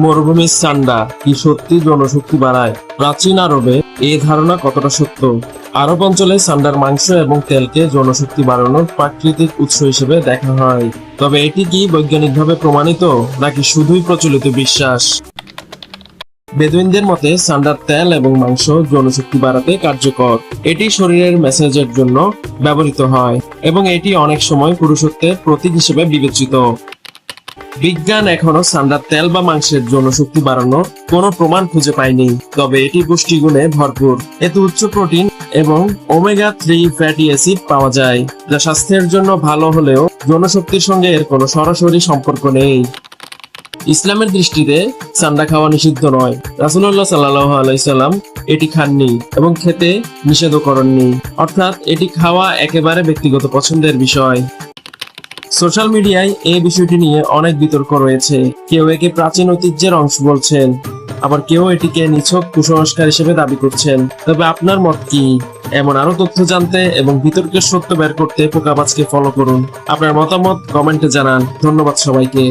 মরুভূমির সান্ডা কি সত্যি জনশক্তি বাড়ায়? প্রাচীন আরবে এই ধারণা কতটা সত্য? আরব অঞ্চলে সান্ডার মাংস এবং তেলকে জনশক্তি বাড়ানোর প্রাকৃতিক উৎস হিসেবে দেখা হয়। তবে এটি কি বৈজ্ঞানিকভাবে প্রমাণিত, নাকি শুধুই প্রচলিত বিশ্বাস? বেদুইনদের মতে সান্ডার তেল এবং মাংস যৌনশক্তি বাড়াতে কার্যকর। এটি শরীরের মেসেজের জন্য ব্যবহৃত হয়, এবং এটি অনেক সময় পুরুষত্বের প্রতীক হিসেবে বিবেচিত। বিজ্ঞান এখনও সান্ডার তেল বা মাংসের যৌনশক্তি বাড়ানোর কোনো প্রমাণ খুঁজে পায়নি। তবে এটি পুষ্টিগুণে ভরপুর। এতে উচ্চ প্রোটিন এবং ওমেগা থ্রি ফ্যাটি অ্যাসিড পাওয়া যায়, যা স্বাস্থ্যের জন্য ভালো হলেও যৌনশক্তির সঙ্গে এর কোনো সরাসরি সম্পর্ক নেই। ইসলামের দৃষ্টিতে সান্ডা খাওয়া নিষিদ্ধ নয়। রাসুল্লাহ সাল্লাহ আলাইসাল্লাম এটি খাননি এবং খেতে নিষেধও করেননি। অর্থাৎ এটি খাওয়া একেবারে ব্যক্তিগত পছন্দের বিষয়। সোশ্যাল মিডিয়ায় এই বিষয়টি নিয়ে অনেক বিতর্ক রয়েছে। কেউ একে প্রাচীন ঐতিহ্যের অংশ বলছেন, আবার কেউ এটিকে নিছক কুসংস্কার হিসেবে দাবি করছেন। তবে আপনার মত কি? এমন আরও তথ্য জানতে এবং বিতর্কের সত্য বের করতে পোকাবাজকে ফলো করুন। আপনার মতামত কমেন্টে জানান। ধন্যবাদ সবাইকে।